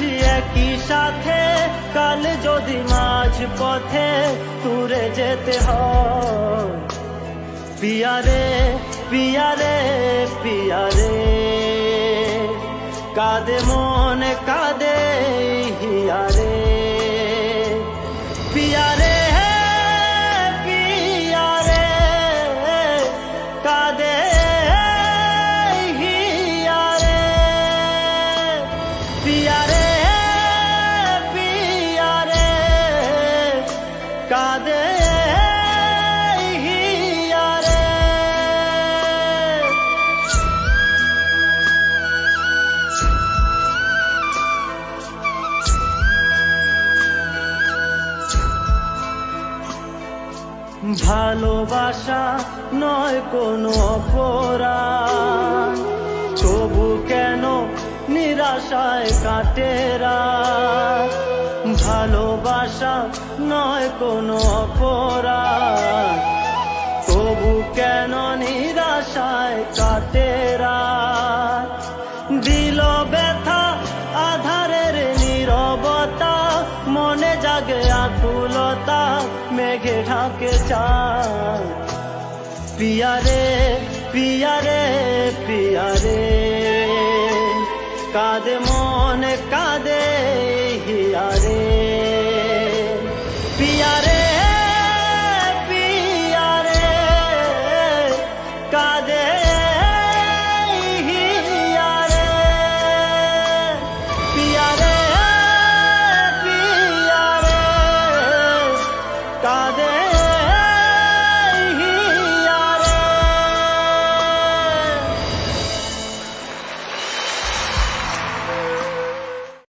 আছি একই সাথে, কাল যদি মাঝ পথে তুরে যেতে হয়। পিয়ারে পিয়ারে পিয়ারে, কাদে মনে, কাদে হিয়ারে। পিয়ারে পিয়ারে, কাদে হিয়ারে। পিয়ারে কাদে ভালোবাসা নয় কোনো অপরাধ তবু কেন নিরাশায় কাটেরা ভালোবাসা নয় কোনো অপরাধ। তবু কেন নিরাশায় কাটেরা দিল ব্যথা, আধারের নিরবতা, মনে জাগে আকুলতা, মেঘে ঢাকে চাঁদ। পিয়ারে পিয়ারে পিয়ারে, কাদে মনে, কাদে হিয়ারে। পিয়ারে